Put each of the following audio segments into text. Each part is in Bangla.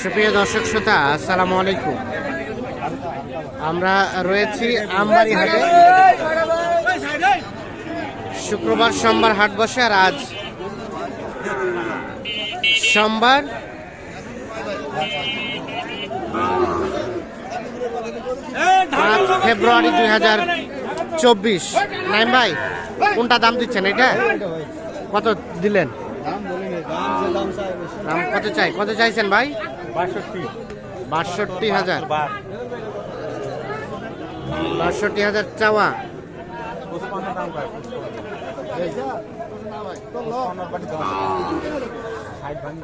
সুপ্রিয় দর্শক শ্রোতা, আসসালামু আলাইকুম। আমরা রয়েছি আমবাড়ি হাটে। শুক্রবার সোমবার হাট বসে আর আজ সোমবার ফেব্রুয়ারি দুই হাজার চব্বিশ। নাইম ভাই, কোনটা দাম দিচ্ছেন এটা? কত দিলেন? দাম কত চাই? কত চাইছেন ভাই? বাষট্টি। বাষট্টি হাজার। বাষট্টি হাজার চাওয়া। ষাট কয়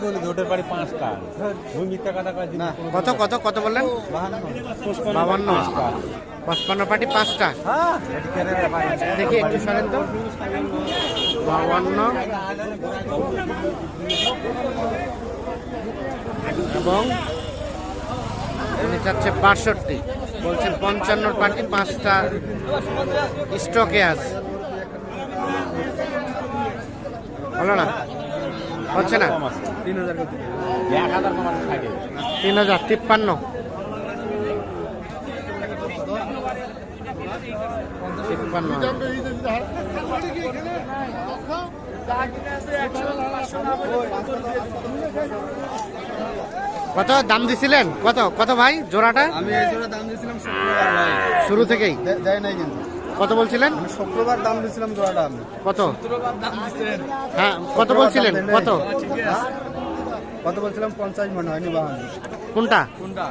কি ওটার বাড়ি পাঁচটা। মিথ্যা কথা না কত কত কত বললেন? বাবান্ন পঁচপান্ন পাটি পাঁচটা। দেখি একটু সরেন তো। বাবান্ন এবং উনি চাচ্ছে বাষট্টি। বলছেন পঞ্চান্নর পাটি পাঁচটা স্টকে আছে। হলো না? হচ্ছে না? তিন হাজার তিন তিপ্পান্ন তিপ্পান্ন কত দাম দিছিলেন? কত? কত ভাই জোড়াটা? আমি এই জোড়া দাম দিয়েছিলাম শুরু থেকেই। দেয় নাই কিন্তু। কত বলছিলেন? শুক্রবার দাম দিয়েছিলাম জোড়াটা আমি। কত? হ্যাঁ কত বলছিলেন? কত? কত বলছিলাম? পঞ্চাশ মনে হয়নি বাহান্ন। কোনটা? কোনটা?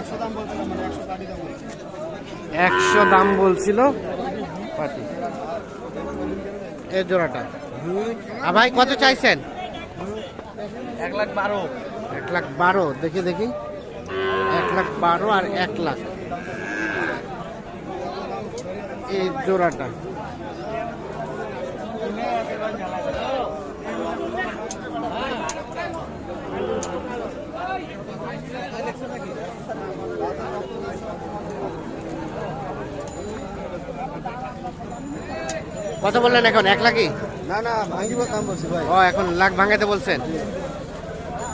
একশো দাম বলছিলাম মানে একশো দাম বলছিল। পাটি এই জোড়াটা। আর ভাই কত চাইছেন? এক লাখ বারো। এক লাখ বারো। দেখি দেখি। এক লাখ বারো আর এক লাখ। এই জোড়াটা। কত বললেন এখন? এক লাখই? না না ভাঙিব দাম বলছি ভাই। ও এখন লাখ ভাঙাইতে বলছেন?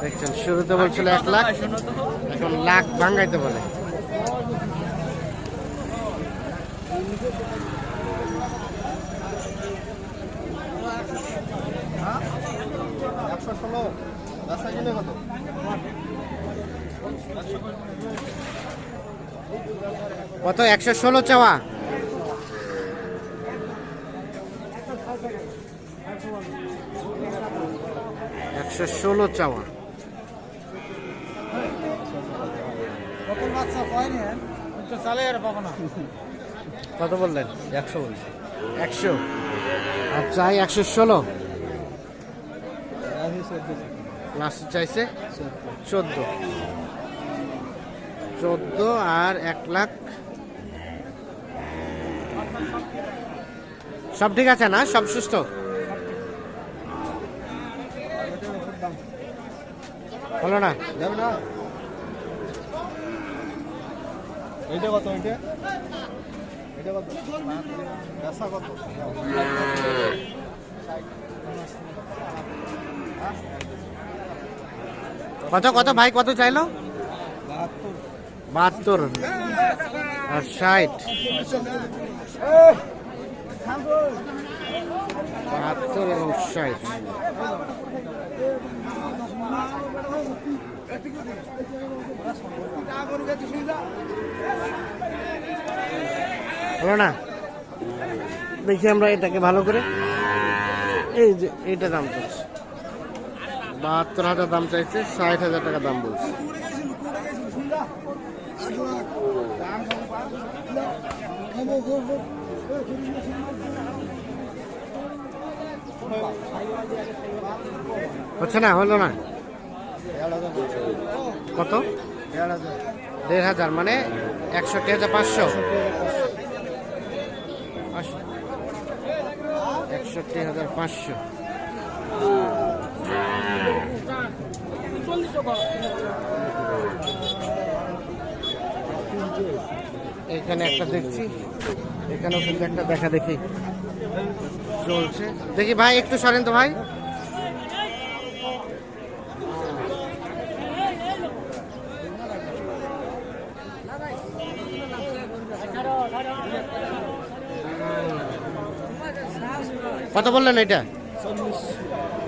দেখছেন শুরুতে বলছিল এক লাখ এখন লাখ ভাঙাইতে বলে। একশো ষোলো কত? একশো ষোলো চাওয়া। একশো ষোলো চাওয়া। বাচ্চা? তো চালে আর পাবো না। কত বললেন? একশো বলছি একশো। আর চাই একশো ষোলো। লাস্ট চাইছে চোদ্দ। চোদ্দ আর এক লাখ। সব ঠিক আছে না? সব সুস্থ? হলো না? যাবে না। এইটা কত? এইটা? কত? কত? ভাই কত চাইলো? বাহাত্তর। আর ষাট। বাহাত্তর এবং ষাট। হলো না? দেখি আমরা এটাকে ভালো করে। এই যে, এইটা দাম চাইছে বাহাত্তর হাজার দাম চাইছে, ষাট হাজার টাকা দাম বলছে। হচ্ছে না? হলো না? কত? দেড় হাজার হাজার মানে একষট্টি হাজার পাঁচশো পাঁচশো। একষট্টি হাজার পাঁচশো। এখানে একটা দেখছি। এখানেও কিন্তু একটা দেখা দেখি। চলছে। দেখি ভাই, একটু সরেন তো ভাই। কত বললেন এটা?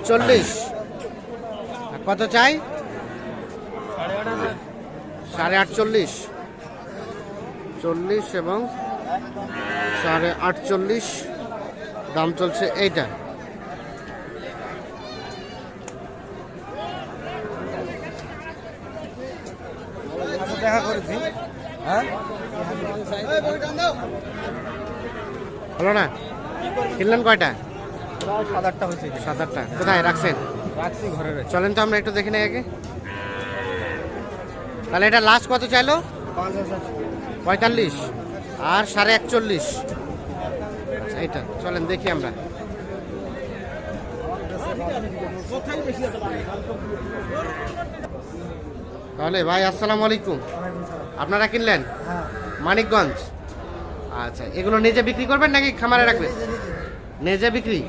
চল্লিশ। কত চাই? সাড়ে আটচল্লিশ। চল্লিশ এবং সাড়ে আটচল্লিশ। দাম চলছে এইটা। দেখা করেছি। হ্যাঁ? হলো না? কিনলেন কয়টা? সাত আটটা হয়েছে সাত আটটা কোথায়? রাখছেন? রাখছি ঘরে চলেন তো আমরা একটু দেখে নেই আগে। তাহলে এটা লাস্ট কত চাইলো? পঁয়তাল্লিশ। আর সাড়ে একচল্লিশ। আচ্ছা এইটা। চলেন দেখি আমরা। তাহলে ভাই আসসালামু আলাইকুম। আপনারা কিনলেন? হ্যাঁ। মানিকগঞ্জ। আচ্ছা এগুলো নিজে বিক্রি করবেন নাকি খামারে রাখবেন? নিজে বিক্রি?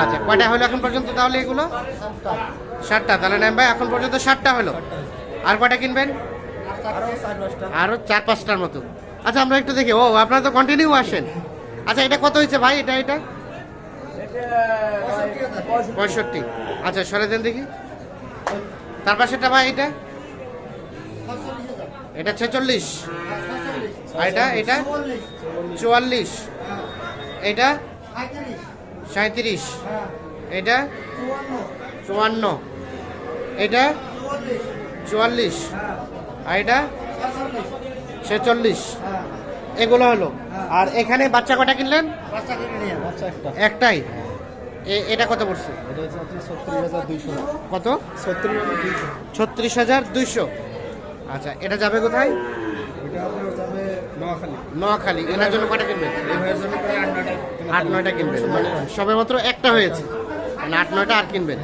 আচ্ছা কয়টা হলো এখন পর্যন্ত তাহলে এগুলো? ষাটটা তাহলে নেন ভাই, এখন পর্যন্ত ষাটটা হলো। আর কয়টা কিনবেন? আরও চার পাঁচটার মতো। আচ্ছা আমরা একটু দেখি। ও, আপনারা তো কন্টিনিউ আসেন। আচ্ছা এটা কত হয়েছে ভাই? এটা এটা? পঁয়ষট্টি। আচ্ছা সরে দেন দেখি। তার পাশেটা ভাই, এটা? এটা ছেচল্লিশ। এটা এটা? চুয়াল্লিশ। এটা? সাঁত্রিশ এটা? চুয়ান্ন। এটা? চুয়াল্লিশ। আর এটা? ছেচল্লিশ। এগুলো হলো? আর এখানে বাচ্চা কটা কিনলেন? একটাই? এ- এটা কত পড়ছে? কত? ছত্রিশ হাজার দুইশো। আচ্ছা এটা যাবে কোথায়? এটা নোয়াখালী। নোয়াখালী। এনার জন্য কটা কিনবেন? আট নয়টা কিনবেন। মানে সবে মাত্র একটা হয়েছে। মানে আট নয়টা আর কিনবেন।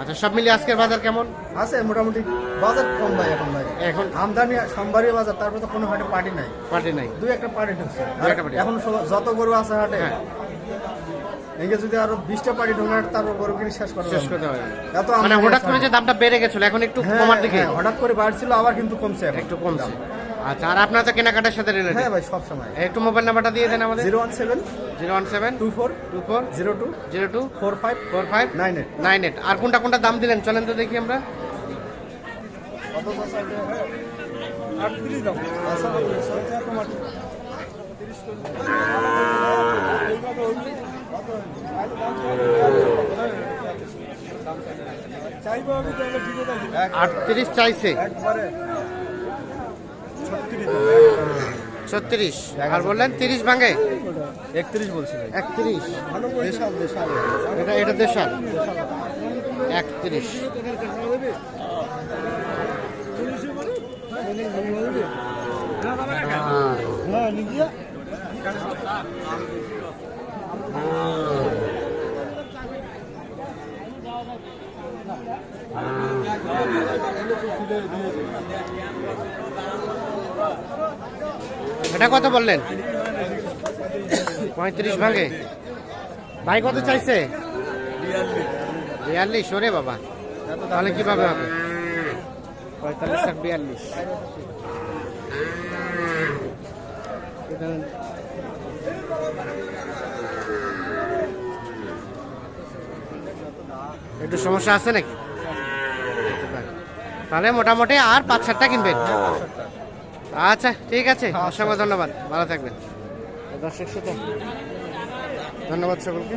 আচ্ছা সব মিলিয়ে আজকের বাজার কেমন? আছে মোটামুটি বাজার কম ভাই এখন ভাই। এখন? আমদানি সোমবারই বাজার তারপর তো কোনো হাটে পার্টি নাই। পার্টি নাই। দুই একটা পার্টি ঢুকছে। এখন যত গরু আছে হাটে হ্যাঁ। এদিকে যদি আরও বিশটা পার্টি ঢোকে তারপর গরু কিনে শেষ করে শেষ করতে হবে। এত মানে হঠাৎ করে যে দামটা বেড়ে গেছিল এখন একটু হ্যাঁ, কমার দিকে। হ্যাঁ, হঠাৎ করে বাড়ছিল আবার কিন্তু কমছে। একটু কমছে। আচ্ছা আর আপনার তো কেনাকাটার সাথে রিলেটেড হ্যাঁ ভাই সব সময়। একটু মোবাইল নাম্বারটা দিয়ে দেন আমাদের। Zero one seven. Zero one seven. Two four. Two four. Zero two. Zero two. Four five. Four five. Nine eight. Nine eight. আর কোনটা কোনটা দাম দিলেন? চলেন তো দেখি আমরা। আটত্রিশ চাইছে। ছত্রিশ। আর বললেন তিরিশ ভাঙে? একত্রিশ বলছি একত্রিশ। এটা এটা দেশাল? একত্রিশ। এটা কত বললেন? পঁয়ত্রিশ ভাঙে ভাই কত চাইছে? বিয়াল্লিশ, ওরে বাবা। তাহলে কীভাবে হবে? পঁয়তাল্লিশ বিয়াল্লিশ। একটু সমস্যা আছে নাকি? তাহলে মোটামুটি আর পাঁচ সাতটা কিনবেন। আচ্ছা ঠিক আছে। অসংখ্য ধন্যবাদ। ভালো থাকবেন। দর্শক শ্রোতা। ধন্যবাদ সকলকে।